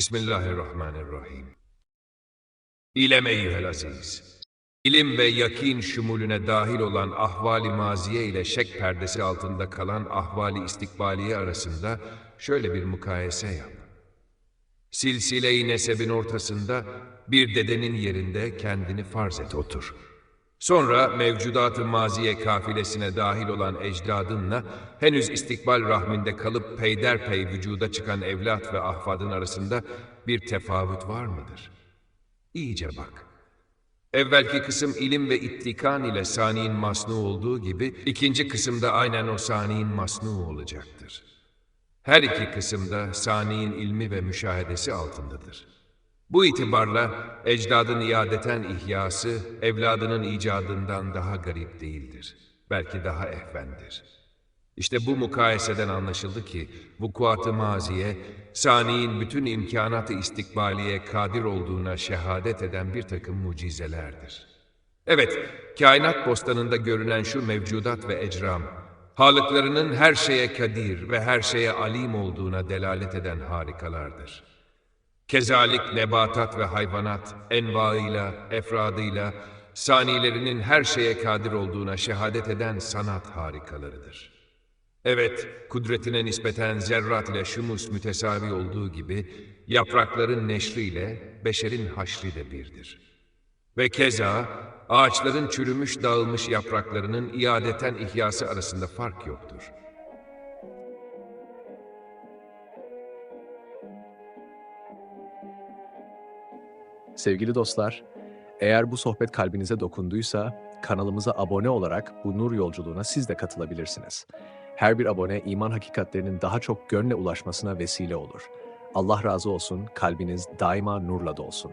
Bismillahirrahmanirrahim. İlem eyyühel aziz. İlim ve yakin şumulüne dahil olan ahvali maziye ile şek perdesi altında kalan ahvali istikbaliye arasında şöyle bir mukayese yap. Silsile-i nesebin ortasında bir dedenin yerinde kendini farz et otur. Sonra mevcudat-ı maziye kafilesine dahil olan ecdadınla henüz istikbal rahminde kalıp peyderpey vücuda çıkan evlat ve ahfadın arasında bir tefavüt var mıdır? İyice bak. Evvelki kısım ilim ve ittikan ile saniin masnu olduğu gibi ikinci kısımda aynen o saniin masnu olacaktır. Her iki kısımda saniin ilmi ve müşahedesi altındadır. Bu itibarla ecdadın iadeten ihyası, evladının icadından daha garip değildir. Belki daha ehvendir. İşte bu mukayeseden anlaşıldı ki, vukuat-ı maziye, saniyin bütün imkanat-ı istikbaliye kadir olduğuna şehadet eden bir takım mucizelerdir. Evet, kainat bostanında görünen şu mevcudat ve ecram, halıklarının her şeye kadir ve her şeye alim olduğuna delalet eden harikalardır. Kezalik nebatat ve hayvanat envaıyla, efradıyla, sanilerinin her şeye kadir olduğuna şehadet eden sanat harikalarıdır. Evet, kudretine nispeten zerrat ile şumus mütesavi olduğu gibi, yaprakların neşriyle beşerin haşri de birdir. Ve keza, ağaçların çürümüş dağılmış yapraklarının iadeten ihyası arasında fark yoktur. Sevgili dostlar, eğer bu sohbet kalbinize dokunduysa kanalımıza abone olarak bu nur yolculuğuna siz de katılabilirsiniz. Her bir abone iman hakikatlerinin daha çok gönle ulaşmasına vesile olur. Allah razı olsun, kalbiniz daima nurla dolsun.